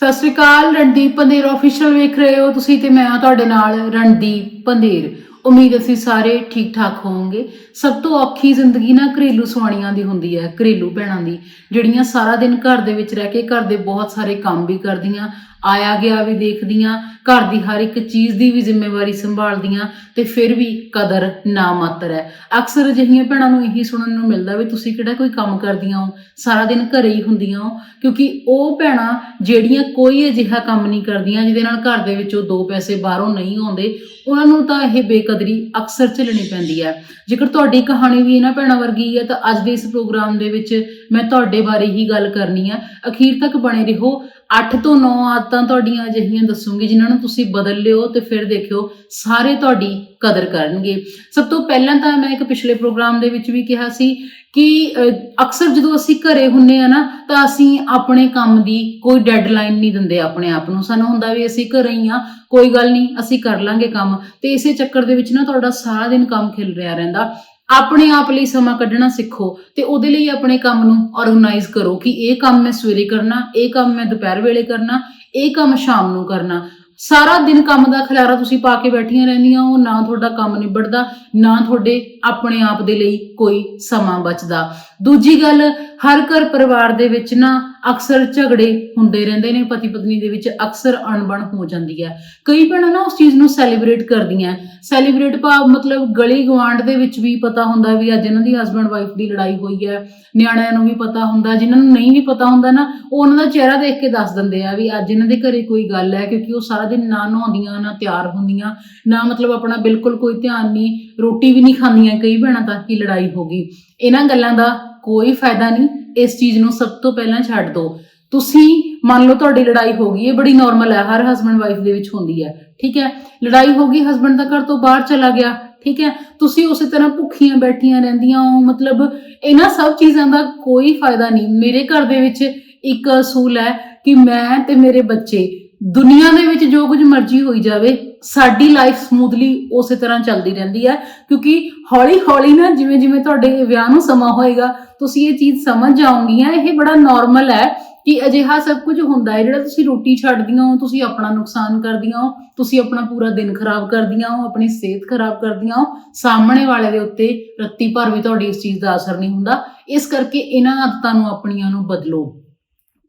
ਸਤਿ ਸ੍ਰੀ ਅਕਾਲ, ਰਣਦੀਪ ਪੰਦੇਰ ਅਫੀਸ਼ੀਅਲ ਵੇਖ ਰਹੇ ਹੋ ਤੁਸੀਂ ਤੇ ਮੈਂ ਤੁਹਾਡੇ ਨਾਲ ਰਣਦੀਪ ਪੰਦੇਰ ਉਮੀਦ ਅਸੀਂ ਸਾਰੇ ਠੀਕ ਠਾਕ ਹੋਵੋਗੇ। ਸਭ ਤੋਂ ਔਖੀ ਜ਼ਿੰਦਗੀ ਨਾ ਘਰੇਲੂ ਸਵਾਣੀਆਂ ਦੀ ਹੁੰਦੀ ਹੈ, ਘਰੇਲੂ ਭੈਣਾਂ ਦੀ, ਜਿਹੜੀਆਂ ਸਾਰਾ ਦਿਨ ਘਰ ਦੇ ਵਿੱਚ ਰਹਿ ਕੇ ਘਰ ਦੇ ਬਹੁਤ ਸਾਰੇ ਕੰਮ ਵੀ ਕਰਦੀਆਂ ਆਇਆ ਗਿਆ ਵੀ ਦੇਖਦੀਆਂ, ਘਰ ਦੀ ਹਰ ਇੱਕ ਚੀਜ਼ ਦੀ ਵੀ ਜ਼ਿੰਮੇਵਾਰੀ ਸੰਭਾਲਦੀਆਂ ਤੇ ਫਿਰ ਵੀ ਕਦਰ ਨਾ ਮਾਤਰ ਹੈ। ਅਕਸਰ ਅਜਿਹੀਆਂ ਭੈਣਾਂ ਨੂੰ ਇਹੀ ਸੁਣਨ ਨੂੰ ਮਿਲਦਾ ਵੀ ਤੁਸੀਂ ਕਿਹੜਾ ਕੋਈ ਕੰਮ ਕਰਦੀਆਂ ਹੋ, ਸਾਰਾ ਦਿਨ ਘਰੇ ਹੀ ਹੁੰਦੀਆਂ ਹੋ, ਕਿਉਂਕਿ ਉਹ ਭੈਣਾਂ ਜਿਹੜੀਆਂ ਕੋਈ ਅਜਿਹਾ ਕੰਮ ਨਹੀਂ ਕਰਦੀਆਂ, ਜਿਹਦੇ ਨਾਲ ਘਰ ਦੇ ਵਿੱਚੋਂ ਦੋ ਪੈਸੇ ਬਾਹਰੋਂ ਨਹੀਂ ਆਉਂਦੇ, ਉਹਨਾਂ ਨੂੰ ਤਾਂ ਇਹ ਬੇਕਦਰੀ ਅਕਸਰ ਝੱਲਣੀ ਪੈਂਦੀ ਹੈ। ਜੇਕਰ ਤੁਹਾਡੀ ਕਹਾਣੀ ਵੀ ਇਹਨਾਂ ਭੈਣਾਂ ਵਰਗੀ ਹੈ ਤਾਂ ਅੱਜ ਦੇ ਇਸ ਪ੍ਰੋਗਰਾਮ ਦੇ ਵਿੱਚ ਮੈਂ ਤੁਹਾਡੇ ਬਾਰੇ ਹੀ ਗੱਲ ਕਰਨੀ ਆ ਅਖੀਰ ਤੱਕ ਬਣੇ ਰਹੋ। 8 ਤੋਂ 9 ਆਦਤਾਂ ਤੁਹਾਡੀਆਂ ਅਜਿਹੀਆਂ ਦੱਸੂਗੀ, ਜਿਨ੍ਹਾਂ ਨੂੰ ਤੁਸੀਂ ਬਦਲ ਲਿਓ ਤੇ ਫਿਰ ਦੇਖਿਓ ਸਾਰੇ ਤੁਹਾਡੀ ਕਦਰ ਕਰਨਗੇ। ਸਭ ਤੋਂ ਪਹਿਲਾਂ ਤਾਂ ਮੈਂ ਇੱਕ ਪਿਛਲੇ ਪ੍ਰੋਗਰਾਮ ਦੇ ਵਿੱਚ ਵੀ ਕਿਹਾ ਸੀ ਕਿ ਅਕਸਰ ਜਦੋਂ ਅਸੀਂ ਘਰੇ ਹੁੰਨੇ ਆ ਨਾ, ਤਾਂ ਅਸੀਂ ਆਪਣੇ ਕੰਮ ਦੀ ਕੋਈ ਡੈਡਲਾਈਨ ਨਹੀਂ ਦਿੰਦੇ ਆਪਣੇ ਆਪ ਨੂੰ। ਸਾਨੂੰ ਹੁੰਦਾ ਵੀ ਅਸੀਂ ਘਰੇ ਹੀ ਆ, ਕੋਈ ਗੱਲ ਨਹੀਂ, ਅਸੀਂ ਕਰ ਲਾਂਗੇ ਕੰਮ। ਤੇ ਇਸੇ ਚੱਕਰ ਦੇ ਵਿੱਚ ਨਾ ਤੁਹਾਡਾ ਸਾਰਾ ਦਿਨ ਕੰਮ ਖਿਲ ਰਿਹਾ ਰਹਿੰਦਾ। ਆਪਣੇ ਆਪ ਲਈ ਸਮਾਂ ਕੱਢਣਾ ਸਿੱਖੋ ਤੇ ਉਹਦੇ ਲਈ ਆਪਣੇ ਕੰਮ ਨੂੰ ਆਰਗੇਨਾਈਜ਼ ਕਰੋ ਕਿ ਇਹ ਕੰਮ ਮੈਂ ਸਵੇਰੇ ਕਰਨਾ, ਇਹ ਕੰਮ ਮੈਂ ਦੁਪਹਿਰ ਵੇਲੇ ਕਰਨਾ, ਇਹ ਕੰਮ ਸ਼ਾਮ ਨੂੰ ਕਰਨਾ। ਸਾਰਾ ਦਿਨ ਕੰਮ ਦਾ ਖਿਲਾਰਾ ਤੁਸੀਂ ਪਾ ਕੇ ਬੈਠੀਆਂ ਰਹਿੰਦੀਆਂ ਹੋ, ਨਾ ਤੁਹਾਡਾ ਕੰਮ ਨਿਬੜਦਾ, ਨਾ ਤੁਹਾਡੇ ਆਪਣੇ ਆਪ ਦੇ ਲਈ ਕੋਈ ਸਮਾਂ ਬਚਦਾ। ਦੂਜੀ ਗੱਲ, ਹਰ ਘਰ ਪਰਿਵਾਰ ਦੇ ਵਿੱਚ ਨਾ ਅਕਸਰ ਝਗੜੇ ਹੁੰਦੇ ਰਹਿੰਦੇ ਨੇ ਪਤੀ ਪਤਨੀ ਦੇ ਵਿੱਚ ਅਕਸਰ ਅਣਬਣ ਹੋ ਜਾਂਦੀ ਹੈ। ਕਈ ਭੈਣਾਂ ਨਾ ਉਸ ਚੀਜ਼ ਨੂੰ ਸੈਲੀਬ੍ਰੇਟ ਕਰਦੀਆਂ ਸੈਲੀਬ੍ਰੇਟ ਭਾਵ ਮਤਲਬ ਗਲੀ ਗਵਾਂਡ ਦੇ ਵਿੱਚ ਵੀ ਪਤਾ ਹੁੰਦਾ ਵੀ ਅੱਜ ਇਹਨਾਂ ਦੀ ਹਸਬੰਡ ਵਾਈਫ ਦੀ ਲੜਾਈ ਹੋਈ ਹੈ। ਨਿਆਣਿਆਂ ਨੂੰ ਵੀ ਪਤਾ ਹੁੰਦਾ, ਜਿਨ੍ਹਾਂ ਨੂੰ ਨਹੀਂ ਵੀ ਪਤਾ ਹੁੰਦਾ ਨਾ, ਉਹ ਉਹਨਾਂ ਦਾ ਚਿਹਰਾ ਦੇਖ ਕੇ ਦੱਸ ਦਿੰਦੇ ਆ ਵੀ ਅੱਜ ਇਹਨਾਂ ਦੇ ਘਰੇ ਕੋਈ ਗੱਲ ਹੈ, ਕਿਉਂਕਿ ਉਹ ਸਾਰਾ ਦਿਨ ਨਾ ਨਹਾਉਂਦੀਆਂ, ਨਾ ਤਿਆਰ ਹੁੰਦੀਆਂ, ਨਾ ਮਤਲਬ ਆਪਣਾ ਬਿਲਕੁਲ ਕੋਈ ਧਿਆਨ ਨਹੀਂ, ਰੋਟੀ ਵੀ ਨਹੀਂ ਖਾਂਦੀਆਂ ਕਈ ਭੈਣਾਂ ਤਾਂ ਕਿ ਲੜਾਈ ਹੋ ਗਈ। ਇਹਨਾਂ ਗੱਲਾਂ ਦਾ ਕੋਈ ਫਾਇਦਾ ਨਹੀਂ। ਇਸ ਚੀਜ਼ ਨੂੰ ਸਭ ਤੋਂ ਪਹਿਲਾਂ ਛੱਡ ਦਿਓ ਤੁਸੀਂ ਮੰਨ ਲਓ ਤੁਹਾਡੀ ਲੜਾਈ ਹੋ ਗਈ, ਇਹ ਬੜੀ ਨਾਰਮਲ ਹੈ, ਹਰ ਹਸਬੰਡ ਵਾਈਫ ਦੇ ਵਿੱਚ ਹੁੰਦੀ ਹੈ, ਠੀਕ ਹੈ? ਲੜਾਈ ਹੋ ਗਈ ਹਸਬੰਡ ਦਾ ਘਰ ਤੋਂ ਬਾਹਰ ਚਲਾ ਗਿਆ, ਠੀਕ ਹੈ? ਤੁਸੀਂ ਉਸੇ ਤਰ੍ਹਾਂ ਭੁੱਖੀਆਂ ਬੈਠੀਆਂ ਰਹਿੰਦੀਆਂ ਹੋ, ਮਤਲਬ ਇਹਨਾਂ ਸਭ ਚੀਜ਼ਾਂ ਦਾ ਕੋਈ ਫਾਇਦਾ ਨਹੀਂ। ਮੇਰੇ ਘਰ ਦੇ ਵਿੱਚ ਇੱਕ ਅਸੂਲ ਹੈ ਕਿ ਮੈਂ ਤੇ ਮੇਰੇ ਬੱਚੇ ਦੁਨੀਆ ਦੇ ਵਿੱਚ ਜੋ ਕੁਝ ਮਰਜ਼ੀ ਹੋਈ ਜਾਵੇ, ਸਾਡੀ ਲਾਈਫ ਸਮੂਥਲੀ ਉਸੇ ਤਰ੍ਹਾਂ ਚੱਲਦੀ ਰਹਿੰਦੀ ਹੈ, ਕਿਉਂਕਿ ਹੌਲੀ ਹੌਲੀ ਨਾ ਜਿਵੇਂ ਜਿਵੇਂ ਤੁਹਾਡੇ ਵਿਆਹ ਨੂੰ ਸਮਾਂ ਹੋਏਗਾ, ਤੁਸੀਂ ਇਹ ਚੀਜ਼ ਸਮਝ ਜਾਓਗੀਆਂ ਇਹ ਬੜਾ ਨਾਰਮਲ ਹੈ ਕਿ ਅਜਿਹਾ ਸਭ ਕੁਝ ਹੁੰਦਾ ਹੈ, ਜਿਹੜਾ ਤੁਸੀਂ ਰੋਟੀ ਛੱਡਦੀਆਂ ਹੋ, ਤੁਸੀਂ ਆਪਣਾ ਨੁਕਸਾਨ ਕਰਦੀਆਂ ਹੋ, ਤੁਸੀਂ ਆਪਣਾ ਪੂਰਾ ਦਿਨ ਖਰਾਬ ਕਰਦੀਆਂ ਹੋ, ਆਪਣੀ ਸਿਹਤ ਖਰਾਬ ਕਰਦੀਆਂ ਹੋ, ਸਾਹਮਣੇ ਵਾਲੇ ਦੇ ਉੱਤੇ ਰੱਤੀ ਭਰ ਵੀ ਤੁਹਾਡੀ ਇਸ ਚੀਜ਼ ਦਾ ਅਸਰ ਨਹੀਂ ਹੁੰਦਾ। ਇਸ ਕਰਕੇ ਇਹਨਾਂ ਆਦਤਾਂ ਨੂੰ ਆਪਣੀਆਂ ਨੂੰ ਬਦਲੋ।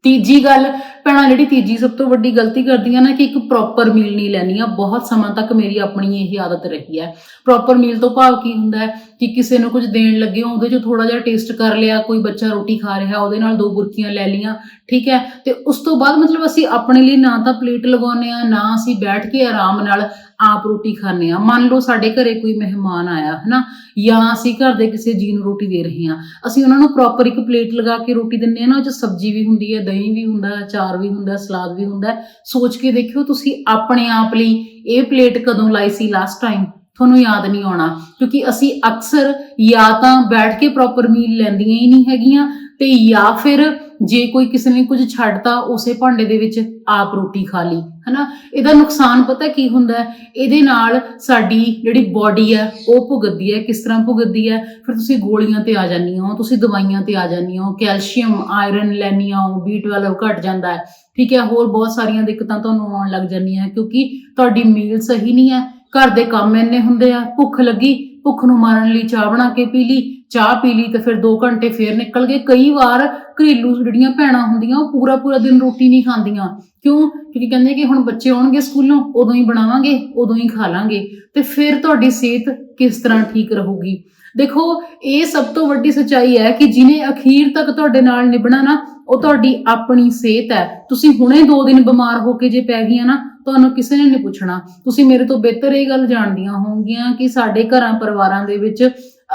ਤੀਜੀ ਗੱਲ, ਭੈਣਾਂ, ਜਿਹੜੀ ਤੀਜੀ ਸਭ ਤੋਂ ਵੱਡੀ ਗਲਤੀ ਕਰਦੀਆਂ ਨਾ ਕਿ ਇੱਕ ਪ੍ਰੋਪਰ ਮੀਲ ਨਹੀਂ ਲੈਣੀ ਆ ਬਹੁਤ ਸਮਾਂ ਤੱਕ ਮੇਰੀ ਆਪਣੀ ਇਹ ਆਦਤ ਰਹੀ ਹੈ। ਪ੍ਰੋਪਰ ਮੀਲ ਤੋਂ ਭਾਵ ਕੀ ਹੁੰਦਾ ਹੈ ਕਿ ਕਿਸੇ ਨੂੰ ਕੁਝ ਦੇਣ ਲੱਗੇ ਹੋ ਉਹਦੇ ਚੋਂ ਥੋੜਾ ਜਿਹਾ ਟੇਸਟ ਕਰ ਲਿਆ, ਕੋਈ ਬੱਚਾ ਰੋਟੀ ਖਾ ਰਿਹਾ, ਉਹਦੇ ਨਾਲ ਦੋ ਬੁਰਕੀਆਂ ਲੈ ਲੀਆਂ ਠੀਕ ਹੈ? ਤੇ ਉਸ ਤੋਂ ਬਾਅਦ ਮਤਲਬ ਅਸੀਂ ਆਪਣੇ ਲਈ ਨਾ ਤਾਂ ਪਲੇਟ ਲਗਾਉਂਦੇ ਆ ਨਾ ਅਸੀਂ ਬੈਠ ਕੇ ਆਰਾਮ ਨਾਲ ਆਪ ਰੋਟੀ ਖਾਂਦੇ ਆ ਮੰਨ ਲਓ ਸਾਡੇ ਘਰੇ ਕੋਈ ਮਹਿਮਾਨ ਆਇਆ, ਹਨਾ? ਜਾਂ ਅਸੀਂ ਘਰ ਦੇ ਕਿਸੇ ਜੀ ਨੂੰ ਰੋਟੀ ਦੇ ਰਹੇ ਹਾਂ। ਅਸੀਂ ਉਹਨਾਂ ਨੂੰ ਪ੍ਰੋਪਰ ਇੱਕ ਪਲੇਟ ਲਗਾ ਕੇ ਰੋਟੀ ਦਿੰਦੇ ਆ ਨਾ, ਉਹ 'ਚ ਸਬਜ਼ੀ ਵੀ ਹੁੰਦੀ ਹੈ, ਦਹੀਂ ਵੀ ਹੁੰਦਾ ਹੈ, ਅਚਾਰ ਵੀ ਹੁੰਦਾ ਸਲਾਦ ਵੀ ਹੁੰਦਾ ਸੋਚ ਕੇ ਦੇਖਿਓ ਤੁਸੀਂ ਆਪਣੇ ਆਪ ਲਈ ਇਹ ਪਲੇਟ ਕਦੋਂ ਲਾਈ ਸੀ ਲਾਸਟ ਟਾਈਮ ਤੁਹਾਨੂੰ ਯਾਦ ਨਹੀਂ ਆਉਣਾ। ਕਿਉਂਕਿ ਅਸੀਂ ਅਕਸਰ ਜਾਂ ਤਾਂ ਬੈਠ ਕੇ ਪ੍ਰੋਪਰ ਮੀਲ ਲੈਂਦੀਆਂ ਹੀ ਨਹੀਂ ਹੈਗੀਆਂ ਤੇ ਜਾਂ ਫਿਰ ਜੇ ਕੋਈ ਕਿਸੇ ਨੇ ਕੁਝ ਛੱਡਤਾ ਉਸੇ ਭਾਂਡੇ ਦੇ ਵਿੱਚ ਆਪ ਰੋਟੀ ਖਾ ਲਈ, ਹਨਾ? ਇਹਦਾ ਨੁਕਸਾਨ ਪਤਾ ਕੀ ਹੁੰਦਾ ਹੈ? ਇਹਦੇ ਨਾਲ ਸਾਡੀ ਜਿਹੜੀ ਬਾਡੀ ਹੈ, ਉਹ ਭੁਗਤਦੀ ਹੈ, ਕਿਸ ਤਰ੍ਹਾਂ ਭੁਗਤਦੀ ਹੈ? ਫਿਰ ਤੁਸੀਂ ਗੋਲੀਆਂ ਤੇ ਆ ਜਾਂਦੀਆਂ ਹੋ, ਤੁਸੀਂ ਦਵਾਈਆਂ ਤੇ ਆ ਜਾਂਦੀਆਂ ਹੋ, ਕੈਲਸ਼ੀਅਮ ਆਇਰਨ ਲੈਣੀਆਂ ਹੋ B12 ਘਟ ਜਾਂਦਾ ਹੈ। ਠੀਕ ਹੈ, ਹੋਰ ਬਹੁਤ ਸਾਰੀਆਂ ਦਿੱਕਤਾਂ ਤੁਹਾਨੂੰ ਆਉਣ ਲੱਗ ਜਾਂਦੀਆਂ ਕਿਉਂਕਿ ਤੁਹਾਡੀ ਮੀਲ ਸਹੀ ਨਹੀਂ ਹੈ, ਘਰ ਦੇ ਕੰਮ ਇੰਨੇ ਹੁੰਦੇ ਆ, ਭੁੱਖ ਲੱਗੀ ਭੁੱਖ ਨੂੰ ਮਾਰਨ ਲਈ ਚਾਹ ਬਣਾ ਕੇ ਪੀ ਲਈ, ਚਾਹ ਪੀ ਲਈ ਤਾਂ ਫਿਰ 2 ਘੰਟੇ ਫੇਰ ਨਿਕਲ ਗਏ। ਕਈ ਵਾਰ ਘਰੇਲੂ ਜਿਹੜੀਆਂ ਭੈਣਾਂ ਹੁੰਦੀਆਂ, ਉਹ ਪੂਰਾ ਪੂਰਾ ਦਿਨ ਰੋਟੀ ਨਹੀਂ ਖਾਂਦੀਆਂ। ਕਿਉਂ? ਕਿਉਂਕਿ ਕਹਿੰਦੇ ਕਿ ਹੁਣ ਬੱਚੇ ਆਉਣਗੇ ਸਕੂਲੋਂ, ਉਦੋਂ ਹੀ ਬਣਾਵਾਂਗੇ, ਉਦੋਂ ਹੀ ਖਾ ਲਾਂਗੇ। ਤੇ ਫਿਰ ਤੁਹਾਡੀ ਸਿਹਤ ਕਿਸ ਤਰ੍ਹਾਂ ਠੀਕ ਰਹੂਗੀ? ਦੇਖੋ, ਇਹ ਸਭ ਤੋਂ ਵੱਡੀ ਸੱਚਾਈ ਹੈ ਕਿ ਜਿਨੇ ਅਖੀਰ ਤੱਕ ਤੁਹਾਡੇ ਨਾਲ ਨਿਭਣਾ ਨਾ, ਉਹ ਤੁਹਾਡੀ ਆਪਣੀ ਸਿਹਤ ਹੈ। ਤੁਸੀਂ ਹੁਣੇ 2 ਦਿਨ ਬਿਮਾਰ ਹੋ ਕੇ ਜੇ ਪੈ ਗਈਆਂ ਨਾ ਤੁਹਾਨੂੰ ਕਿਸੇ ਨੇ ਨਹੀਂ ਪੁੱਛਣਾ। ਤੁਸੀਂ ਮੇਰੇ ਤੋਂ ਬਿਹਤਰ ਇਹ ਗੱਲ ਜਾਣਦੀਆਂ ਹੋਵਗੀਆਂ ਕਿ ਸਾਡੇ ਘਰਾਂ ਪਰਿਵਾਰਾਂ ਦੇ ਵਿੱਚ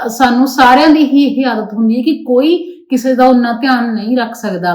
ਸਾਨੂੰ ਸਾਰਿਆਂ ਦੀ ਹੀ ਇਹ ਆਦਤ ਹੁੰਦੀ ਹੈ ਕਿ ਕੋਈ ਕਿਸੇ ਦਾ ਉਨਾ ਧਿਆਨ ਨਹੀਂ ਰੱਖ ਸਕਦਾ।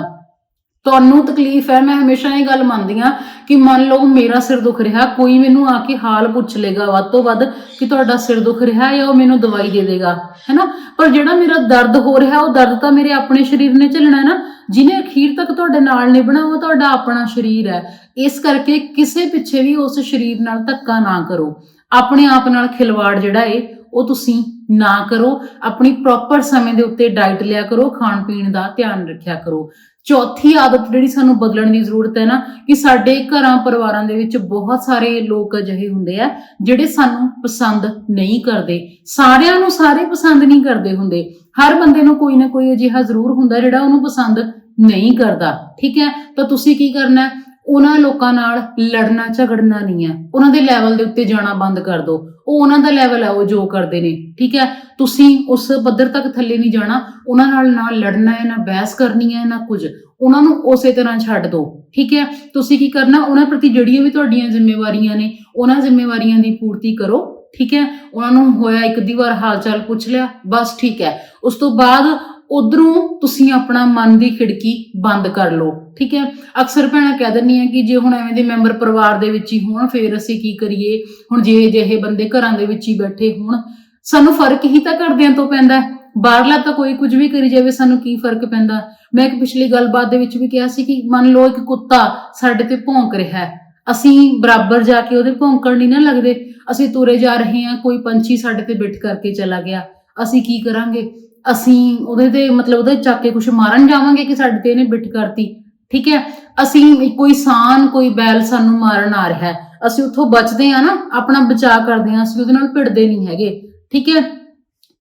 ਤੁਹਾਨੂੰ ਤਕਲੀਫ ਹੈ, ਮੈਂ ਹਮੇਸ਼ਾ ਇਹ ਗੱਲ ਮੰਨਦੀ ਆ ਕਿ ਮੰਨ ਲਓ ਮੇਰਾ ਸਿਰ ਦੁਖ ਰਿਹਾ, ਕੋਈ ਮੈਨੂੰ ਆ ਕੇ ਹਾਲ ਪੁੱਛ ਲੇਗਾ ਵੱਧ ਤੋਂ ਵੱਧ ਕਿ ਤੁਹਾਡਾ ਸਿਰ ਦੁਖ ਰਿਹਾ ਹੈ ਉਹ ਮੈਨੂੰ ਦਵਾਈ ਦੇ ਦੇਗਾ, ਹੈਨਾ? ਪਰ ਜਿਹੜਾ ਮੇਰਾ ਦਰਦ ਹੋ ਰਿਹਾ, ਉਹ ਦਰਦ ਤਾਂ ਮੇਰੇ ਆਪਣੇ ਸਰੀਰ ਨੇ ਝੱਲਣਾ ਹੈ ਨਾ, ਜਿਹਨੇ ਅਖੀਰ ਤੱਕ ਤੁਹਾਡੇ ਨਾਲ ਨਿਭਣਾ, ਉਹ ਤੁਹਾਡਾ ਆਪਣਾ ਸਰੀਰ ਹੈ। ਇਸ ਕਰਕੇ ਕਿਸੇ ਪਿੱਛੇ ਵੀ ਉਸ ਸਰੀਰ ਨਾਲ ਧੱਕਾ ਨਾ ਕਰੋ। ਆਪਣੇ ਆਪ ਨਾਲ ਖਿਲਵਾੜ ਜਿਹੜਾ ਏ, ਉਹ ਤੁਸੀਂ ਨਾ ਕਰੋ। ਆਪਣੀ ਪ੍ਰੋਪਰ ਸਮੇਂ ਦੇ ਉੱਤੇ ਡਾਈਟ ਲਿਆ ਕਰੋ ਖਾਣ ਪੀਣ ਦਾ ਧਿਆਨ ਰੱਖਿਆ ਕਰੋ। ਚੌਥੀ ਆਦਤ ਜਿਹੜੀ ਸਾਨੂੰ ਬਦਲਣ ਦੀ ਜ਼ਰੂਰਤ ਹੈ ਨਾ, ਕਿ ਸਾਡੇ ਘਰਾਂ ਪਰਿਵਾਰਾਂ ਦੇ ਵਿੱਚ ਬਹੁਤ ਸਾਰੇ ਲੋਕ ਅਜਿਹੇ ਹੁੰਦੇ ਆ, ਜਿਹੜੇ ਸਾਨੂੰ ਪਸੰਦ ਨਹੀਂ ਕਰਦੇ। ਸਾਰਿਆਂ ਨੂੰ ਸਾਰੇ ਪਸੰਦ ਨਹੀਂ ਕਰਦੇ ਹੁੰਦੇ। ਹਰ ਬੰਦੇ ਨੂੰ ਕੋਈ ਨਾ ਕੋਈ ਅਜਿਹਾ ਜ਼ਰੂਰ ਹੁੰਦਾ ਜਿਹੜਾ ਉਹਨੂੰ ਪਸੰਦ ਨਹੀਂ ਕਰਦਾ। ਠੀਕ ਹੈ? ਤਾਂ ਤੁਸੀਂ ਕੀ ਕਰਨਾ ਉਹਨਾਂ ਲੋਕਾਂ ਨਾਲ ਲੜਨਾ ਝਗੜਨਾ ਨਹੀਂ ਹੈ। ਉਹਨਾਂ ਦੇ ਲੈਵਲ ਦੇ ਉੱਤੇ ਜਾਣਾ ਬੰਦ ਕਰ ਦਿਓ। ਉਹ ਉਹਨਾਂ ਦਾ ਲੈਵਲ ਹੈ ਉਹ ਜੋ ਕਰਦੇ ਨੇ, ਠੀਕ ਹੈ? ਤੁਸੀਂ ਉਸ ਪੱਧਰ ਤੱਕ ਥੱਲੇ ਨਹੀਂ ਜਾਣਾ, ਉਹਨਾਂ ਨਾਲ ਨਾ ਲੜਨਾ ਹੈ, ਨਾ ਬਹਿਸ ਕਰਨੀ ਹੈ, ਨਾ ਕੁਝ। ਉਹਨਾਂ ਨੂੰ ਉਸੇ ਤਰ੍ਹਾਂ ਛੱਡ ਦਿਓ ਠੀਕ ਹੈ? ਤੁਸੀਂ ਕੀ ਕਰਨਾ, ਉਹਨਾਂ ਪ੍ਰਤੀ ਜਿਹੜੀਆਂ ਵੀ ਤੁਹਾਡੀਆਂ ਜ਼ਿੰਮੇਵਾਰੀਆਂ ਨੇ, ਉਹਨਾਂ ਜ਼ਿੰਮੇਵਾਰੀਆਂ ਦੀ ਪੂਰਤੀ ਕਰੋ, ਠੀਕ ਹੈ? ਉਹਨਾਂ ਨੂੰ ਹੋਇਆ ਇੱਕ ਦੀ ਵਾਰ ਹਾਲ ਚਾਲ ਪੁੱਛ ਲਿਆ, ਬਸ ਠੀਕ ਹੈ। ਉਸ ਤੋਂ ਬਾਅਦ ਉਧਰੋਂ ਤੁਸੀਂ ਆਪਣਾ ਮਨ ਦੀ ਖਿੜਕੀ ਬੰਦ ਕਰ ਲਓ, ਠੀਕ ਹੈ? ਅਕਸਰ ਭੈਣਾਂ ਕਹਿ ਦਿੰਦੀਆਂ ਕਿ ਜੇ ਹੁਣ ਐਵੇਂ ਦੇ ਮੈਂਬਰ ਪਰਿਵਾਰ ਦੇ ਵਿੱਚ ਹੀ ਹੋਣ, ਫੇਰ ਅਸੀਂ ਕੀ ਕਰੀਏ? ਹੁਣ ਜੇ ਜਿਹੇ ਬੰਦੇ ਘਰਾਂ ਦੇ ਵਿੱਚ ਹੀ ਬੈਠੇ ਹੋਣ, ਸਾਨੂੰ ਫ਼ਰਕ ਹੀ ਤਾਂ ਘਰਦਿਆਂ ਤੋਂ ਪੈਂਦਾ ਬਾਹਰਲਾ ਤਾਂ ਕੋਈ ਕੁਝ ਵੀ ਕਰੀ ਜਾਵੇ, ਸਾਨੂੰ ਕੀ ਫ਼ਰਕ ਪੈਂਦਾ? ਮੈਂ ਇੱਕ ਪਿਛਲੀ ਗੱਲਬਾਤ ਦੇ ਵਿੱਚ ਵੀ ਕਿਹਾ ਸੀ ਕਿ ਮੰਨ ਲਓ ਇੱਕ ਕੁੱਤਾ ਸਾਡੇ ਤੇ ਭੌਂਕ ਰਿਹਾ ਹੈ। ਅਸੀਂ ਬਰਾਬਰ ਜਾ ਕੇ ਉਹਦੇ ਭੌਂਕਣ ਨਹੀਂ ਨਾ ਲੱਗਦੇ। ਅਸੀਂ ਤੁਰੇ ਜਾ ਰਹੇ ਹਾਂ, ਕੋਈ ਪੰਛੀ ਸਾਡੇ ਤੇ ਬਿੱਟ ਕਰਕੇ ਚਲਾ ਗਿਆ। ਅਸੀਂ ਕੀ ਕਰਾਂਗੇ? ਅਸੀਂ ਉਹਦੇ ਤੇ ਮਤਲਬ ਉਹਦੇ ਚੱਕ ਕੇ ਕੁਝ ਮਾਰਨ ਜਾਵਾਂਗੇ ਕਿ ਸਾਡੇ ਤੇ ਇਹਨੇ ਬਿੱਟ ਕਰਤੀ, ਠੀਕ ਹੈ? ਅਸੀਂ ਕੋਈ ਸਾਨ, ਕੋਈ ਬੈਲ ਸਾਨੂੰ ਮਾਰਨ ਆ ਰਿਹਾ ਹੈ। ਅਸੀਂ ਉੱਥੋਂ ਬਚਦੇ ਆ ਨਾ, ਆਪਣਾ ਬਚਾਅ ਕਰਦੇ ਆ ਅਸੀਂ ਉਹਦੇ ਨਾਲ ਭਿੜਦੇ ਨਹੀਂ ਹੈਗੇ, ਠੀਕ ਹੈ?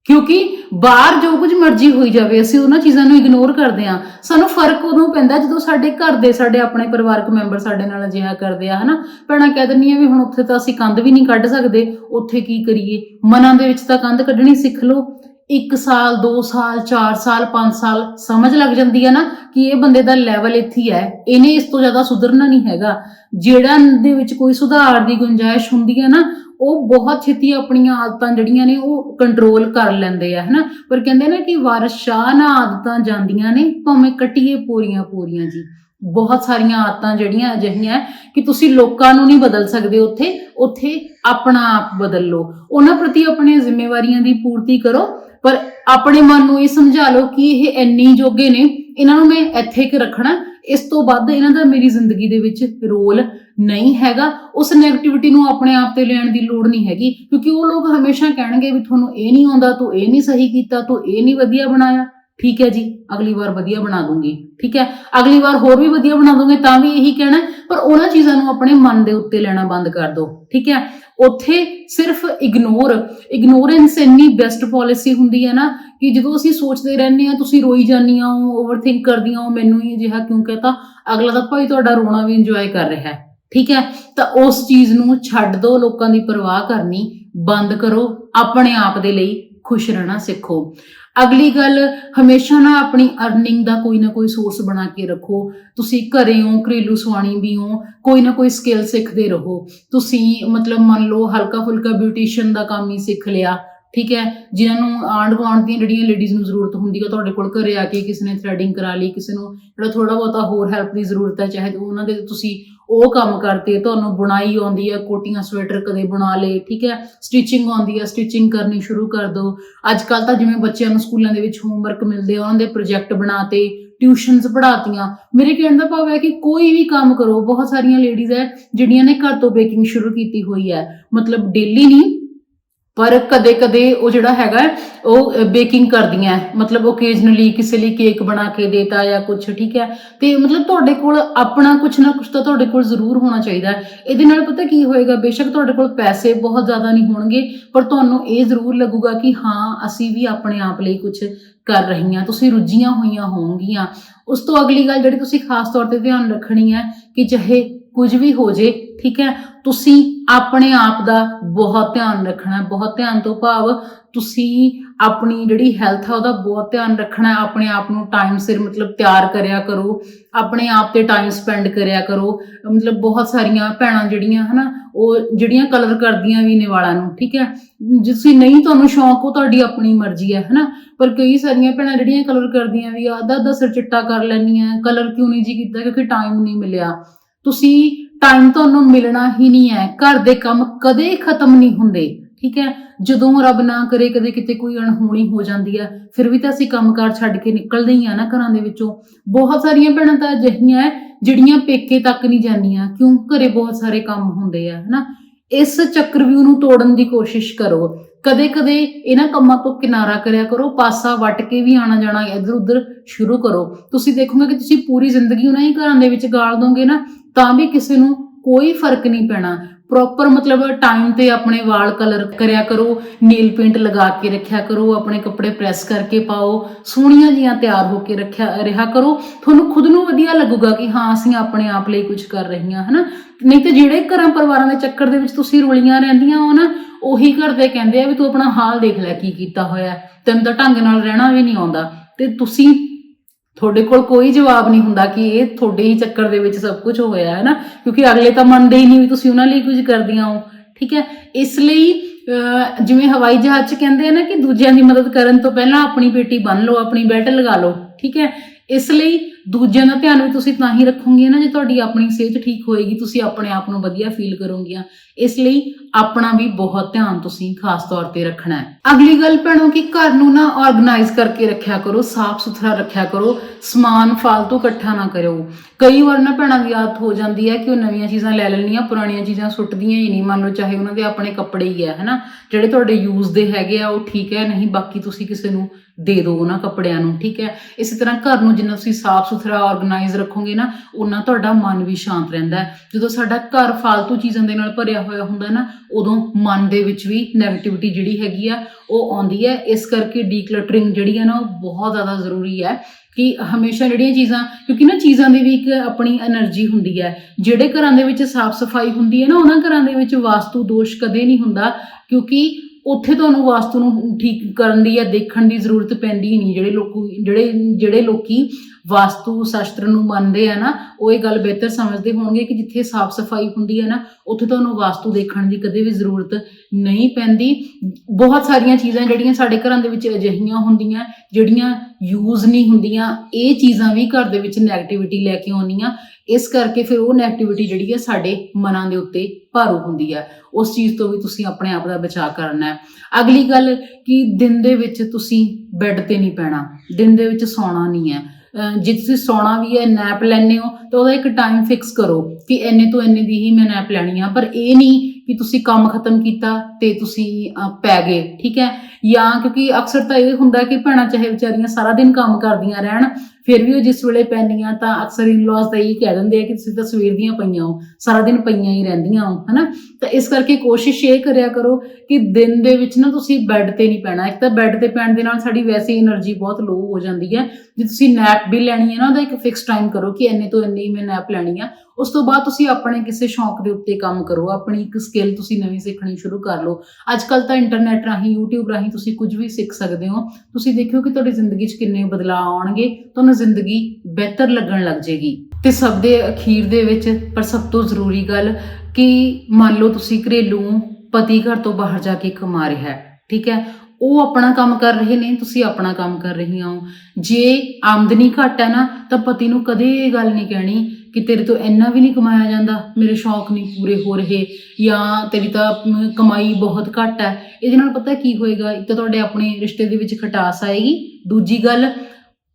ਕਿਉਂਕਿ ਬਾਹਰ ਜੋ ਕੁਝ ਮਰਜ਼ੀ ਹੋਈ ਜਾਵੇ, ਅਸੀਂ ਉਹਨਾਂ ਚੀਜ਼ਾਂ ਨੂੰ ਇਗਨੋਰ ਕਰਦੇ ਆ ਸਾਨੂੰ ਫ਼ਰਕ ਉਦੋਂ ਪੈਂਦਾ ਜਦੋਂ ਸਾਡੇ ਘਰ ਦੇ, ਸਾਡੇ ਆਪਣੇ ਪਰਿਵਾਰਕ ਮੈਂਬਰ ਸਾਡੇ ਨਾਲ ਅਜਿਹਾ ਕਰਦੇ ਆ, ਹਨਾ? ਭੈਣਾਂ, ਕਹਿ ਦਿੰਦੀਆਂ ਵੀ ਹੁਣ ਉੱਥੇ ਤਾਂ ਅਸੀਂ ਕੰਧ ਵੀ ਨਹੀਂ ਕੱਢ ਸਕਦੇ, ਉੱਥੇ ਕੀ ਕਰੀਏ? ਮਨਾਂ ਦੇ ਵਿੱਚ ਤਾਂ ਕੰਧ ਕੱਢਣੀ ਸਿੱਖ ਲਓ। 1 ਸਾਲ 2 ਸਾਲ 4 ਸਾਲ 5 ਸਾਲ ਸਮਝ ਲੱਗ ਜਾਂਦੀ ਹੈ ਨਾ ਕਿ ਇਹ ਬੰਦੇ ਦਾ ਲੈਵਲ ਇੱਥੇ ਹੀ ਹੈ। ਇਹਨੇ ਇਸ ਤੋਂ ਜ਼ਿਆਦਾ ਸੁਧਰਨਾ ਨਹੀਂ ਹੈਗਾ। ਜਿਹੜਾ ਦੇ ਵਿੱਚ ਕੋਈ ਸੁਧਾਰ ਦੀ ਗੁੰਜਾਇਸ਼ ਹੁੰਦੀ ਹੈ ਨਾ, ਉਹ ਬਹੁਤ ਛੇਤੀ ਆਪਣੀਆਂ ਆਦਤਾਂ ਜਿਹੜੀਆਂ ਨੇ ਉਹ ਕੰਟਰੋਲ ਕਰ ਲੈਂਦੇ ਆ, ਹਨਾ? ਪਰ ਕਹਿੰਦੇ ਨੇ ਕਿ ਵਾਰਸ ਸ਼ਾਹ ਨਾ ਆਦਤਾਂ ਜਾਂਦੀਆਂ ਨੇ, ਭਾਵੇਂ ਕਟੀਏ ਪੂਰੀਆਂ ਪੂਰੀਆਂ ਜੀ। ਬਹੁਤ ਸਾਰੀਆਂ ਆਦਤਾਂ ਜਿਹੜੀਆਂ ਅਜਿਹੀਆਂ ਕਿ ਤੁਸੀਂ ਲੋਕਾਂ ਨੂੰ ਨਹੀਂ ਬਦਲ ਸਕਦੇ ਉੱਥੇ ਉੱਥੇ ਆਪਣਾ ਆਪ ਬਦਲ ਲਓ। ਉਹਨਾਂ ਪ੍ਰਤੀ ਆਪਣੀਆਂ ਜ਼ਿੰਮੇਵਾਰੀਆਂ ਦੀ ਪੂਰਤੀ ਕਰੋ। ਪਰ ਆਪਣੇ ਮਨ ਨੂੰ ਇਹ ਸਮਝਾ ਲਓ ਕਿ ਇਹ ਇੰਨੀ ਜੋਗੇ ਨੇ, ਇਹਨਾਂ ਨੂੰ ਮੈਂ ਇੱਥੇ ਕਿ ਰੱਖਣਾ, ਇਸ ਤੋਂ ਵੱਧ ਇਹਨਾਂ ਦਾ ਮੇਰੀ ਜ਼ਿੰਦਗੀ ਦੇ ਵਿੱਚ ਰੋਲ ਨਹੀਂ ਹੈਗਾ। ਉਸ 네ਗੇਟਿਵਿਟੀ ਨੂੰ ਆਪਣੇ ਆਪ ਤੇ ਲੈਣ ਦੀ ਲੋੜ ਨਹੀਂ ਹੈਗੀ, ਕਿਉਂਕਿ ਉਹ ਲੋਕ ਹਮੇਸ਼ਾ ਕਹਿਣਗੇ ਵੀ ਤੁਹਾਨੂੰ ਇਹ ਨਹੀਂ ਆਉਂਦਾ, ਤੂੰ ਇਹ ਨਹੀਂ ਸਹੀ ਕੀਤਾ, ਤੂੰ ਇਹ ਨਹੀਂ ਵਧੀਆ ਬਣਾਇਆ। ਠੀਕ ਹੈ ਜੀ, ਅਗਲੀ ਵਾਰ ਵਧੀਆ ਬਣਾ ਦੂੰਗੀ, ਠੀਕ ਹੈ? ਅਗਲੀ ਵਾਰ ਹੋਰ ਵੀ ਵਧੀਆ ਬਣਾ ਦੂੰਗੇ ਤਾਂ ਵੀ ਇਹੀ ਕਹਿਣਾ ਪਰ ਉਹਨਾਂ ਚੀਜ਼ਾਂ ਨੂੰ ਆਪਣੇ ਮਨ ਦੇ ਉੱਤੇ ਲੈਣਾ ਬੰਦ ਕਰ ਦਿਓ, ਠੀਕ ਹੈ? ਉੱਥੇ ਸਿਰਫ ਇਗਨੋਰ ਇਗਨੋਰੈਂਸ ਇੰਨੀ ਬੈਸਟ ਪਾਲਿਸੀ ਹੁੰਦੀ ਹੈ ਨਾ ਕਿ ਜਦੋਂ ਅਸੀਂ ਸੋਚਦੇ ਰਹਿੰਦੇ ਆ ਤੁਸੀਂ ਰੋਈ ਜਾਂਦੀਆਂ ਹੋ ਓਵਰਥਿੰਕ ਕਰਦੀਆਂ ਹੋ, ਮੈਨੂੰ ਹੀ ਅਜਿਹਾ ਕਿਉਂ ਕਹਤਾ? ਅਗਲਾ ਤਾਂ ਭਾਈ ਤੁਹਾਡਾ ਰੋਣਾ ਵੀ ਇੰਜੋਏ ਕਰ ਰਿਹਾ ਹੈ, ਠੀਕ ਹੈ? ਤਾਂ ਉਸ ਚੀਜ਼ ਨੂੰ ਛੱਡ ਦਿਓ ਲੋਕਾਂ ਦੀ ਪਰਵਾਹ ਕਰਨੀ, ਬੰਦ ਕਰੋ, ਆਪਣੇ ਆਪ ਦੇ ਲਈ ਖੁਸ਼ ਰਹਿਣਾ ਸਿੱਖੋ। ਅਗਲੀ ਗੱਲ, ਹਮੇਸ਼ਾ ਨਾ ਆਪਣੀ ਅਰਨਿੰਗ ਦਾ ਕੋਈ ਨਾ ਕੋਈ ਸੋਰਸ ਬਣਾ ਕੇ ਰੱਖੋ। ਤੁਸੀਂ ਘਰੇ ਹੋ, ਘਰੇਲੂ ਸੁਆਣੀ ਵੀ ਹੋ, ਕੋਈ ਨਾ ਕੋਈ ਸਕਿੱਲ ਸਿੱਖਦੇ ਰਹੋ। ਤੁਸੀਂ ਮਤਲਬ ਮੰਨ ਲਓ ਹਲਕਾ ਫੁਲਕਾ ਬਿਊਟੀਸ਼ੀਅਨ ਦਾ ਕੰਮ ਹੀ ਸਿੱਖ ਲਿਆ, ਠੀਕ ਹੈ? ਜਿਨ੍ਹਾਂ ਨੂੰ ਆਂਢ ਗੁਆਂਢ ਦੀਆਂ ਜਿਹੜੀਆਂ ਲੇਡੀਜ਼ ਨੂੰ ਜ਼ਰੂਰਤ ਹੁੰਦੀ ਹੈ ਤੁਹਾਡੇ ਕੋਲ ਘਰੇ ਆ ਕੇ ਕਿਸੇ ਨੇ ਥ੍ਰੈਡਿੰਗ ਕਰਾ ਲਈ, ਕਿਸੇ ਨੂੰ ਜਿਹੜਾ ਥੋੜਾ ਬਹੁਤਾ ਹੋਰ ਹੈਲਪ ਦੀ ਜ਼ਰੂਰਤ ਹੈ, ਚਾਹੇ ਉਹਨਾਂ ਦੇ ਤੁਸੀਂ ਉਹ ਕੰਮ ਕਰਤੇ ਤੁਹਾਨੂੰ ਬੁਣਾਈ ਆਉਂਦੀ ਹੈ, ਕੋਟੀਆਂ, ਸਵੈਟਰ ਕਦੇ ਬਣਾ ਲਏ, ਠੀਕ ਹੈ? ਸਟਿਚਿੰਗ ਆਉਂਦੀ ਹੈ ਸਟਿਚਿੰਗ ਕਰਨੀ ਸ਼ੁਰੂ ਕਰ ਦਿਓ। ਅੱਜ ਕੱਲ ਤਾਂ ਜਿਵੇਂ ਬੱਚਿਆਂ ਨੂੰ ਸਕੂਲਾਂ ਦੇ ਵਿੱਚ ਹੋਮਵਰਕ ਮਿਲਦੇ ਆ, ਉਹਨਾਂ ਦੇ ਪ੍ਰੋਜੈਕਟ ਬਣਾਤੇ ਟਿਊਸ਼ਨਸ ਪੜ੍ਹਾਤੀਆਂ। ਮੇਰੇ ਕਹਿਣ ਦਾ ਭਾਵ ਹੈ ਕਿ ਕੋਈ ਵੀ ਕੰਮ ਕਰੋ, ਬਹੁਤ ਸਾਰੀਆਂ ਲੇਡੀਜ਼ ਹੈ, ਜਿਹੜੀਆਂ ਨੇ ਘਰ ਤੋਂ ਬੇਕਿੰਗ ਸ਼ੁਰੂ ਕੀਤੀ ਹੋਈ ਹੈ। ਮਤਲਬ ਡੇਲੀ ਨਹੀਂ ਪਰ ਕਦੇ-ਕਦੇ ਉਹ ਜਿਹੜਾ ਹੈਗਾ ਉਹ ਬੇਕਿੰਗ ਕਰਦੀਆਂ ਮਤਲਬ ਓਕੇਜਨਲੀ ਕਿਸੇ ਲਈ ਕੇਕ ਬਣਾ ਕੇ ਦੇਤਾ ਜਾਂ ਕੁਝ ਠੀਕ ਹੈ? ਤੇ ਮਤਲਬ ਤੁਹਾਡੇ ਕੋਲ ਆਪਣਾ ਕੁਝ ਨਾ ਕੁਝ ਤਾਂ ਤੁਹਾਡੇ ਕੋਲ ਜ਼ਰੂਰ ਹੋਣਾ ਚਾਹੀਦਾ ਇਹਦੇ ਨਾਲ ਪਤਾ ਕੀ ਹੋਏਗਾ, ਬੇਸ਼ੱਕ ਤੁਹਾਡੇ ਕੋਲ ਪੈਸੇ ਬਹੁਤ ਜ਼ਿਆਦਾ ਨਹੀਂ ਹੋਣਗੇ, ਪਰ ਤੁਹਾਨੂੰ ਇਹ ਜ਼ਰੂਰ ਲੱਗੂਗਾ ਕਿ ਹਾਂ, ਅਸੀਂ ਵੀ ਆਪਣੇ ਆਪ ਲਈ ਕੁਝ ਕਰ ਰਹੀਆਂ, ਤੁਸੀਂ ਰੁੱਝੀਆਂ ਹੋਈਆਂ ਹੋਵਗੀਆਂ। ਉਸ ਤੋਂ ਅਗਲੀ ਗੱਲ ਜਿਹੜੀ ਤੁਸੀਂ ਖਾਸ ਤੌਰ ਤੇ ਧਿਆਨ ਰੱਖਣੀ ਹੈ ਕਿ ਚਾਹੇ ਕੁਝ ਵੀ ਹੋ ਜੇ, ਠੀਕ ਹੈ? ਤੁਸੀਂ ਆਪਣੇ ਆਪ ਦਾ ਬਹੁਤ ਧਿਆਨ ਰੱਖਣਾ, ਬਹੁਤ ਧਿਆਨ ਤੋਂ ਭਾਵ ਤੁਸੀਂ ਆਪਣੀ ਜਿਹੜੀ ਹੈਲਥ ਆ, ਉਹਦਾ ਬਹੁਤ ਧਿਆਨ ਰੱਖਣਾ, ਆਪਣੇ ਆਪ ਨੂੰ ਟਾਈਮ ਸਿਰ ਮਤਲਬ ਤਿਆਰ ਕਰਿਆ ਕਰੋ, ਆਪਣੇ ਆਪ ਤੇ ਟਾਈਮ ਸਪੈਂਡ ਕਰਿਆ ਕਰੋ। ਮਤਲਬ ਬਹੁਤ ਸਾਰੀਆਂ ਭੈਣਾਂ ਜਿਹੜੀਆਂ, ਹਨਾ, ਉਹ ਜਿਹੜੀਆਂ ਕਲਰ ਕਰਦੀਆਂ ਵੀ ਨੇ ਵਾਲਾਂ ਨੂੰ, ਠੀਕ ਹੈ? ਜੇ ਤੁਸੀਂ ਨਹੀਂ ਤੁਹਾਨੂੰ ਸ਼ੌਂਕ, ਉਹ ਤੁਹਾਡੀ ਆਪਣੀ ਮਰਜ਼ੀ ਹੈ, ਹਨਾ? ਪਰ ਕਈ ਸਾਰੀਆਂ ਭੈਣਾਂ ਜਿਹੜੀਆਂ ਕਲਰ ਕਰਦੀਆਂ ਵੀ ਆ ਅੱਧਾ ਅੱਧਾ ਸਿਰ ਚਿੱਟਾ ਕਰ ਲੈਂਦੀਆਂ ਕਲਰ ਕਿਉਂ ਨਹੀਂ ਜੀ ਕੀਤਾ, ਕਿਉਂਕਿ ਟਾਈਮ ਨਹੀਂ ਮਿਲਿਆ। ਤੁਸੀਂ ਟਾਈਮ ਤੁਹਾਨੂੰ ਮਿਲਣਾ ਹੀ ਨਹੀਂ ਹੈ। ਘਰ ਦੇ ਕੰਮ ਕਦੇ ਖਤਮ ਨਹੀਂ ਹੁੰਦੇ, ਠੀਕ ਹੈ? ਜਦੋਂ ਰੱਬ ਨਾ ਕਰੇ, ਕਦੇ ਕਿਤੇ ਕੋਈ ਅਣਹੋਣੀ ਹੋ ਜਾਂਦੀ ਹੈ, ਫਿਰ ਵੀ ਤਾਂ ਅਸੀਂ ਕੰਮਕਾਰ ਛੱਡ ਕੇ ਨਿਕਲਦੇ ਹੀ ਆ ਨਾ ਘਰਾਂ ਦੇ ਵਿੱਚੋਂ। ਬਹੁਤ ਸਾਰੀਆਂ ਭੈਣਾਂ ਤਾਂ ਅਜਿਹੀਆਂ ਜਿਹੜੀਆਂ ਪੇਕੇ ਤੱਕ ਨਹੀਂ ਜਾਂਦੀਆਂ। ਕਿਉਂ? ਘਰੇ ਬਹੁਤ ਸਾਰੇ ਕੰਮ ਹੁੰਦੇ ਆ, ਹਨਾ? ਇਸ ਚੱਕਰਵਿਊ ਨੂੰ ਤੋੜਨ ਦੀ ਕੋਸ਼ਿਸ਼ ਕਰੋ। ਕਦੇ-ਕਦੇ ਇਹਨਾਂ ਕੰਮਾਂ ਤੋਂ ਕਿਨਾਰਾ ਕਰਿਆ ਕਰੋ, ਪਾਸਾ ਵੱਟ ਕੇ ਵੀ ਆਣਾ ਜਾਣਾ ਇੱਧਰ ਉੱਧਰ ਸ਼ੁਰੂ ਕਰੋ। ਤੁਸੀਂ ਦੇਖੋਗੇ ਕਿ ਤੁਸੀਂ ਪੂਰੀ ਜ਼ਿੰਦਗੀ ਉਹਨਾਂ ਹੀ ਘਰਾਂ ਦੇ ਵਿੱਚ ਗਾਲ ਦੋਗੇ ਨਾ ਤਾਂ ਵੀ ਕਿਸੇ ਨੂੰ ਕੋਈ ਫ਼ਰਕ ਨਹੀਂ ਪੈਣਾ। ਪ੍ਰੋਪਰ ਮਤਲਬ ਟਾਈਮ ਤੇ ਆਪਣੇ ਵਾਲ ਕਲਰ ਕਰਿਆ ਕਰੋ ਨੀਲ ਪੇਂਟ ਲਗਾ ਕੇ ਰੱਖਿਆ ਕਰੋ, ਆਪਣੇ ਕੱਪੜੇ ਪ੍ਰੈਸ ਕਰਕੇ ਪਾਓ, ਸੋਹਣੀਆਂ ਜੀਆਂ ਤਿਆਰ ਹੋ ਕੇ ਰੱਖਿਆ, ਰਿਹਾ ਕਰੋ। ਤੁਹਾਨੂੰ ਖੁਦ ਨੂੰ ਵਧੀਆ ਲੱਗੂਗਾ ਕਿ ਹਾਂ, ਅਸੀਂ ਆਪਣੇ ਆਪ ਲਈ ਕੁਝ ਕਰ ਰਹੀਆਂ, ਹਨਾ? ਨਹੀਂ ਤੇ ਜਿਹੜੇ ਘਰਾਂ ਪਰਿਵਾਰਾਂ ਦੇ ਚੱਕਰ ਦੇ ਵਿੱਚ ਤੁਸੀਂ ਰੁਲੀਆਂ ਰਹਿੰਦੀਆਂ ਹੋ ਨਾ, ਉਹੀ ਘਰ ਦੇ ਕਹਿੰਦੇ ਆ ਵੀ ਤੂੰ ਆਪਣਾ ਹਾਲ ਦੇਖ ਲੈ ਕੀ ਕੀਤਾ ਹੋਇਆ। ਤੈਨੂੰ ਤਾਂ ਢੰਗ ਨਾਲ ਰਹਿਣਾ ਵੀ ਨਹੀਂ ਆਉਂਦਾ। ਤੇ ਤੁਸੀਂ ਤੁਹਾਡੇ ਕੋਲ ਕੋਈ ਜਵਾਬ ਨਹੀਂ ਹੁੰਦਾ ਕਿ ਇਹ ਤੁਹਾਡੇ ਹੀ ਚੱਕਰ ਦੇ ਵਿੱਚ ਸਭ ਕੁਝ ਹੋਇਆ ਹੈ ਨਾ? ਕਿਉਂਕਿ ਅਗਲੇ ਤਾਂ ਮੰਨਦੇ ਹੀ ਨਹੀਂ ਵੀ ਤੁਸੀਂ ਉਹਨਾਂ ਲਈ ਕੁਝ ਕਰਦੀਆਂ ਹੋ। ਠੀਕ ਹੈ? ਇਸ ਲਈ ਜਿਵੇਂ ਹਵਾਈ ਜਹਾਜ਼ 'ਚ ਕਹਿੰਦੇ ਆ ਨਾ ਕਿ ਦੂਜਿਆਂ ਦੀ ਮਦਦ ਕਰਨ ਤੋਂ ਪਹਿਲਾਂ ਆਪਣੀ ਪੇਟੀ ਬੰਨ ਲਓ, ਆਪਣੀ ਬੈਲਟ ਲਗਾ ਲਓ। ਠੀਕ ਹੈ? ਇਸ ਲਈ ਦੂਜਿਆਂ ਦਾ ਧਿਆਨ ਵੀ ਤੁਸੀਂ ਤਾਂ ਹੀ ਰੱਖੋਗੇ ਨਾ ਜੇ ਤੁਹਾਡੀ ਆਪਣੀ ਸਿਹਤ ਠੀਕ ਹੋਏਗੀ, ਤੁਸੀਂ ਆਪਣੇ ਆਪ ਨੂੰ ਵਧੀਆ ਫੀਲ ਕਰੋਗੀਆਂ। ਇਸ ਲਈ ਆਪਣਾ ਵੀ ਬਹੁਤ ਧਿਆਨ ਤੁਸੀਂ ਖਾਸ ਤੌਰ ਤੇ ਰੱਖਣਾ ਹੈ। ਅਗਲੀ ਗੱਲ ਭੈਣੋ ਕਿ ਘਰ ਨੂੰ ਨਾ ਆਰਗੇਨਾਈਜ਼ ਕਰਕੇ ਰੱਖਿਆ ਕਰੋ, ਸਾਫ਼ ਸੁਥਰਾ ਰੱਖਿਆ ਕਰੋ, ਸਮਾਨ ਫालतू ਇਕੱਠਾ ਨਾ ਕਰਿਓ। ਕਈ ਵਾਰ ਨਾ ਭੈਣਾਂ ਦੀ ਆਦਤ ਹੋ ਜਾਂਦੀ ਹੈ ਕਿ ਉਹ ਨਵੀਆਂ ਚੀਜ਼ਾਂ ਲੈ ਲੈਣੀਆਂ ਪੁਰਾਣੀਆਂ ਚੀਜ਼ਾਂ ਸੁੱਟਦੀਆਂ ਹੀ ਨਹੀਂ, ਮੰਨ ਲਓ ਚਾਹੇ ਉਹਨਾਂ ਦੇ ਆਪਣੇ ਕੱਪੜੇ ਹੀ ਹੈ ਹਨਾ ਜਿਹੜੇ ਤੁਹਾਡੇ ਯੂਜ਼ ਦੇ ਹੈਗੇ ਆ, ਉਹ ਠੀਕ ਹੈ, ਨਹੀਂ ਬਾਕੀ ਤੁਸੀਂ ਕਿਸੇ ਨੂੰ ਦੇ ਦਿਓ ਉਹਨਾਂ ਕੱਪੜਿਆਂ ਨੂੰ, ਠੀਕ ਹੈ? ਇਸੇ ਤਰ੍ਹਾਂ ਘਰ ਨੂੰ ਜਿੰਨਾ ਤੁਸੀਂ ਸਾਫ਼ ਸੁਥਰਾ ਆਰਗੇਨਾਈਜ਼ ਰੱਖੋਗੇ ਨਾ ਉਹਨਾਂ ਤੁਹਾਡਾ ਮਨ ਵੀ ਸ਼ਾਂਤ ਰਹਿੰਦਾ ਹੈ। ਜਦੋਂ ਸਾਡਾ ਘਰ ਫालतू ਚੀਜ਼ਾਂ ਦੇ ਨਾਲ ਭਰਿਆ ਹੋਇਆ ਹੁੰਦਾ ਨਾ, ਉਦੋਂ ਮਨ ਦੇ ਵਿੱਚ ਵੀ ਨੈਗੇਟਿਵਿਟੀ ਜਿਹੜੀ ਹੈਗੀ ਆ, ਉਹ ਆਉਂਦੀ ਹੈ। ਇਸ ਕਰਕੇ ਡੀਕਲਟਰਿੰਗ ਜਿਹੜੀ ਹੈ ਨਾ, ਉਹ ਬਹੁਤ ਜ਼ਿਆਦਾ ਜ਼ਰੂਰੀ ਹੈ ਕਿ ਹਮੇਸ਼ਾ ਜਿਹੜੀਆਂ ਚੀਜ਼ਾਂ, ਕਿਉਂਕਿ ਨਾ ਚੀਜ਼ਾਂ ਦੀ ਵੀ ਇੱਕ ਆਪਣੀ એનર્ਜੀ ਹੁੰਦੀ ਹੈ। ਜਿਹੜੇ ਘਰਾਂ ਦੇ ਵਿੱਚ ਸਾਫ਼ ਸਫ਼ਾਈ ਹੁੰਦੀ ਹੈ ਨਾ, ਉਹਨਾਂ ਘਰਾਂ ਦੇ ਵਿੱਚ ਵਾਸਤੂ ਦੋਸ਼ ਕਦੇ ਨਹੀਂ ਹੁੰਦਾ, ਕਿਉਂਕਿ ਉੱਥੇ ਤੁਹਾਨੂੰ ਵਾਸਤੂ ਨੂੰ ਠੀਕ ਕਰਨ ਦੀ ਜਾਂ ਦੇਖਣ ਦੀ ਜ਼ਰੂਰਤ ਪੈਂਦੀ ਨਹੀਂ। ਜਿਹੜੇ ਲੋਕ, ਜਿਹੜੇ ਜਿਹੜੇ ਲੋਕੀ ਵਾਸਤੂ ਸ਼ਾਸਤਰ ਨੂੰ ਮੰਨਦੇ ਆ ਨਾ, ਉਹ ਇਹ ਗੱਲ ਬਿਹਤਰ ਸਮਝਦੇ ਹੋਣਗੇ ਕਿ ਜਿੱਥੇ ਸਾਫ਼ ਸਫ਼ਾਈ ਹੁੰਦੀ ਹੈ ਨਾ, ਉੱਥੇ ਤੁਹਾਨੂੰ ਵਾਸਤੂ ਦੇਖਣ ਦੀ ਕਦੇ ਵੀ ਜ਼ਰੂਰਤ ਨਹੀਂ ਪੈਂਦੀ। ਬਹੁਤ ਸਾਰੀਆਂ ਚੀਜ਼ਾਂ ਜਿਹੜੀਆਂ ਸਾਡੇ ਘਰਾਂ ਦੇ ਵਿੱਚ ਅਜਿਹੀਆਂ ਹੁੰਦੀਆਂ, ਜਿਹੜੀਆਂ ਯੂਜ਼ ਨਹੀਂ ਹੁੰਦੀਆਂ, ਇਹ ਚੀਜ਼ਾਂ ਵੀ ਘਰ ਦੇ ਵਿੱਚ 네ਗੇਟਿਵਿਟੀ ਲੈ ਕੇ ਆਉਂਦੀਆਂ। ਇਸ ਕਰਕੇ ਫਿਰ ਉਹ 네ਗੇਟਿਵਿਟੀ ਜਿਹੜੀ ਹੈ ਸਾਡੇ ਮਨਾਂ ਦੇ ਉੱਤੇ ਭਾਰੂ ਹੁੰਦੀ ਹੈ। ਉਸ ਚੀਜ਼ ਤੋਂ ਵੀ ਤੁਸੀਂ ਆਪਣੇ ਆਪ ਦਾ ਬਚਾਅ ਕਰਨਾ ਹੈ। ਅਗਲੀ ਗੱਲ ਕਿ ਦਿਨ ਦੇ ਵਿੱਚ ਤੁਸੀਂ ਬੈੱਡ ਤੇ ਨਹੀਂ ਪੈਣਾ ਦਿਨ ਦੇ ਵਿੱਚ ਸੌਣਾ ਨਹੀਂ ਹੈ। ਜੇ ਤੁਸੀਂ ਸੌਣਾ ਵੀ ਹੈ, ਨੈਪ ਲੈਣੇ ਹੋ, ਤਾਂ ਉਹਦਾ ਇੱਕ ਟਾਈਮ ਫਿਕਸ ਕਰੋ ਕਿ ਇੰਨੇ ਤੋਂ ਇੰਨੇ ਦੀ ਹੀ ਮੈਂ ਨੈਪ ਲੈਣੀ ਆ, ਪਰ ਇਹ ਨਹੀਂ ਕਿ ਤੁਸੀਂ ਕੰਮ ਖਤਮ ਕੀਤਾ ਤੇ ਤੁਸੀਂ ਪੈ ਗਏ, ਠੀਕ ਹੈ? ਜਾਂ ਕਿਉਂਕਿ ਅਕਸਰ ਤਾਂ ਇਹ ਹੁੰਦਾ ਕਿ ਭੈਣਾਂ ਚਾਹੇ ਵਿਚਾਰੀਆਂ ਸਾਰਾ ਦਿਨ ਕੰਮ ਕਰਦੀਆਂ ਰਹਿਣ, ਫਿਰ ਵੀ ਉਹ ਜਿਸ ਵੇਲੇ ਪੈਂਦੀਆਂ ਤਾਂ ਅਕਸਰ ਇਨ-ਲॉज ਦਾ ਇਹ ਕਹਿ ਦਿੰਦੇ ਆ ਕਿ ਤੁਸੀਂ ਤਾਂ ਸਵੇਰ ਦੀਆਂ ਪਈਆਂ ਹੋ, ਸਾਰਾ ਦਿਨ ਪਈਆਂ ਹੀ ਰਹਿੰਦੀਆਂ ਹੋ, ਹਨਾ? ਤਾਂ ਇਸ ਕਰਕੇ ਕੋਸ਼ਿਸ਼ ਇਹ ਕਰਿਆ ਕਰੋ ਕਿ ਦਿਨ ਦੇ ਵਿੱਚ ਨਾ ਤੁਸੀਂ ਬੈੱਡ ਤੇ ਨਹੀਂ ਪੈਣਾ। ਇੱਕ ਤਾਂ ਬੈੱਡ ਤੇ ਪੈਣ ਦੇ ਨਾਲ ਸਾਡੀ ਵੈਸੇ એનર્ਜੀ ਬਹੁਤ ਲੋ ਹੋ ਜਾਂਦੀ ਹੈ। ਜੇ ਤੁਸੀਂ ਨੈਪ ਵੀ ਲੈਣੀ ਹੈ ਨਾ, ਉਹਦਾ ਇੱਕ ਫਿਕਸ ਟਾਈਮ ਕਰੋ ਕਿ ਇੰਨੇ ਤੋਂ ਇੰਨੀ ਮੈਂ ਨੈਪ ਲੈਣੀ ਆ ਉਸ ਤੋਂ ਬਾਅਦ ਤੁਸੀਂ ਆਪਣੇ ਕਿਸੇ ਸ਼ੌਂਕ ਦੇ ਉੱਤੇ ਕੰਮ ਕਰੋ, ਆਪਣੀ ਇੱਕ ਸਕਿੱਲ ਤੁਸੀਂ ਨਵੀਂ ਸਿੱਖਣੀ ਸ਼ੁਰੂ ਕਰ ਲਓ। ਅੱਜ ਕੱਲ ਤਾਂ ਇੰਟਰਨੈਟ ਰਾਹੀਂ, YouTube ਰਾਹੀਂ ਤੁਸੀਂ ਕੁਝ ਵੀ ਸਿੱਖ ਸਕਦੇ ਹੋ। ਤੁਸੀਂ ਦੇਖਿਓ ਕਿ ਤੁਹਾਡੀ ਜ਼ਿੰਦਗੀ 'ਚ ਕਿੰਨੇ ਬਦਲਾਅ ਆਉਣਗੇ, ਤੁਹਾਨੂੰ ਜ਼ਿੰਦਗੀ ਬਿਹਤਰ ਲੱਗਣ ਲੱਗ ਜੇਗੀ ਤੇ ਸਭ ਦੇ ਅਖੀਰ ਦੇ ਵਿੱਚ, ਪਰ ਸਭ ਤੋਂ ਜ਼ਰੂਰੀ ਗੱਲ ਕਿ ਮੰਨ ਲਓ ਤੁਸੀਂ ਘਰੇਲੂ ਪਤੀ ਘਰ ਤੋਂ ਬਾਹਰ ਜਾ ਕੇ ਕਮਾ ਰਿਹਾ ਹੈ, ਠੀਕ ਹੈ? ਉਹ ਆਪਣਾ ਕੰਮ ਕਰ ਰਹੇ ਨੇ, ਤੁਸੀਂ ਆਪਣਾ ਕੰਮ ਕਰ ਰਹੀਆਂ ਹੋ। ਜੇ ਆਮਦਨੀ ਘੱਟ ਹੈ ਨਾ, ਤਾਂ ਪਤੀ ਨੂੰ ਕਦੇ ਇਹ ਗੱਲ ਨਹੀਂ ਕਹਿਣੀ ਕਿ ਤੇਰੇ ਤੋਂ ਇੰਨਾ ਵੀ ਨਹੀਂ ਕਮਾਇਆ ਜਾਂਦਾ, ਮੇਰੇ ਸ਼ੌਕ ਨਹੀਂ ਪੂਰੇ ਹੋ ਰਹੇ, ਜਾਂ ਤੇਰੀ ਤਾਂ ਕਮਾਈ ਬਹੁਤ ਘੱਟ ਹੈ। ਇਹਦੇ ਨਾਲ ਪਤਾ ਕੀ ਹੋਏਗਾ, ਇੱਕ ਤਾਂ ਤੁਹਾਡੇ ਆਪਣੇ ਰਿਸ਼ਤੇ ਦੇ ਵਿੱਚ ਖਟਾਸ ਆਏਗੀ। ਦੂਜੀ ਗੱਲ,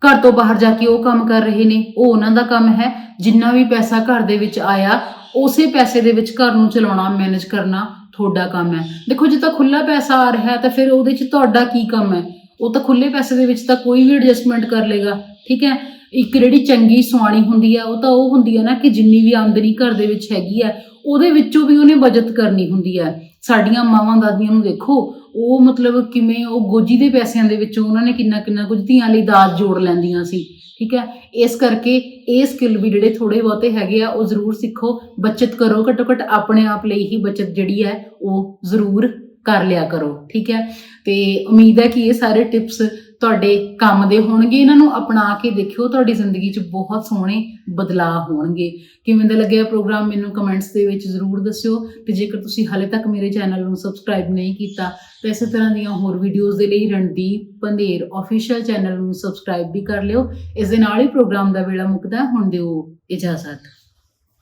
ਘਰ ਤੋਂ ਬਾਹਰ ਜਾ ਕੇ ਉਹ ਕੰਮ ਕਰ ਰਹੇ ਨੇ, ਉਹ ਉਹਨਾਂ ਦਾ ਕੰਮ ਹੈ। ਜਿੰਨਾ ਵੀ ਪੈਸਾ ਘਰ ਦੇ ਵਿੱਚ ਆਇਆ, ਉਸੇ ਪੈਸੇ ਦੇ ਵਿੱਚ ਘਰ ਨੂੰ ਚਲਾਉਣਾ ਮੈਨੇਜ ਕਰਨਾ ਤੁਹਾਡਾ ਕੰਮ ਹੈ। ਦੇਖੋ, ਜੇ ਤਾਂ ਖੁੱਲਾ ਪੈਸਾ ਆ ਰਿਹਾ ਤਾਂ ਫਿਰ ਉਹਦੇ 'ਚ ਤੁਹਾਡਾ ਕੀ ਕੰਮ ਹੈ? ਉਹ ਤਾਂ ਖੁੱਲੇ ਪੈਸੇ ਦੇ ਵਿੱਚ ਤਾਂ ਕੋਈ ਵੀ ਐਡਜਸਟਮੈਂਟ ਕਰ ਲੇਗਾ ਠੀਕ ਹੈ? ਇੱਕ ਜਿਹੜੀ ਚੰਗੀ ਸੁਆਣੀ ਹੁੰਦੀ ਹੈ, ਉਹ ਤਾਂ ਉਹ ਹੁੰਦੀ ਹੈ ਨਾ ਕਿ ਜਿੰਨੀ ਵੀ ਆਮਦਨੀ ਘਰ ਦੇ ਵਿੱਚ ਹੈਗੀ ਹੈ, ਉਹਦੇ ਵਿੱਚੋਂ ਵੀ ਉਹਨੇ ਬਚਤ ਕਰਨੀ ਹੁੰਦੀ ਹੈ। ਸਾਡੀਆਂ ਮਾਵਾਂ ਦਾਦੀਆਂ ਨੂੰ ਦੇਖੋ ਉਹ ਮਤਲਬ ਕਿਵੇਂ ਉਹ ਗੋਜੀ ਦੇ ਪੈਸਿਆਂ ਦੇ ਵਿੱਚੋਂ ਉਹਨਾਂ ਨੇ ਕਿੰਨਾ ਕਿੰਨਾ ਕੁਝ ਧੀਆਂ ਲਈ ਦਾਜ ਜੋੜ ਲੈਂਦੀਆਂ ਸੀ, ਠੀਕ ਹੈ? ਇਸ ਕਰਕੇ ਇਹ ਸਕਿੱਲ ਵੀ ਜਿਹੜੇ ਥੋੜੇ ਬਹੁਤੇ ਹੈਗੇ ਆ, ਉਹ ਜ਼ਰੂਰ ਸਿੱਖੋ। ਬਚਤ ਕਰੋ, ਘੱਟੋ ਘੱਟ ਆਪਣੇ ਆਪ ਲਈ ਹੀ ਬਚਤ ਜਿਹੜੀ ਹੈ, ਉਹ ਜ਼ਰੂਰ ਕਰ ਲਿਆ ਕਰੋ, ਠੀਕ ਹੈ? ਤੇ ਉਮੀਦ ਹੈ ਕਿ ਇਹ ਸਾਰੇ ਟਿਪਸ ਤੁਹਾਡੇ ਕੰਮ ਦੇ ਹੋਣਗੇ, ਇਹਨਾਂ ਨੂੰ ਅਪਣਾ ਕੇ ਦੇਖਿਓ, ਤੁਹਾਡੀ ਜ਼ਿੰਦਗੀ 'ਚ ਬਹੁਤ ਸੋਹਣੇ ਬਦਲਾਅ ਹੋਣਗੇ। ਕਿਵੇਂ ਦਾ ਲੱਗਿਆ ਪ੍ਰੋਗਰਾਮ, ਮੈਨੂੰ ਕਮੈਂਟਸ ਦੇ ਵਿੱਚ ਜ਼ਰੂਰ ਦੱਸਿਓ। ਤੇ ਜੇਕਰ ਤੁਸੀਂ ਹਾਲੇ ਤੱਕ ਮੇਰੇ ਚੈਨਲ ਨੂੰ ਸਬਸਕ੍ਰਾਈਬ ਨਹੀਂ ਕੀਤਾ, ਤਾਂ ਇਸੇ ਤਰ੍ਹਾਂ ਦੀਆਂ ਹੋਰ ਵੀਡੀਓਜ਼ ਦੇ ਲਈ ਰਣਦੀਪ ਪੰਧੇਰ ਅਫੀਸ਼ੀਅਲ ਚੈਨਲ ਨੂੰ ਸਬਸਕ੍ਰਾਈਬ ਵੀ ਕਰ ਲਿਓ। ਇਸ ਦੇ ਨਾਲ ਹੀ ਪ੍ਰੋਗਰਾਮ ਦਾ ਵੇਲਾ ਮੁੱਕਦਾ, ਹੁਣ ਦਿਓ ਇਜਾਜ਼ਤ।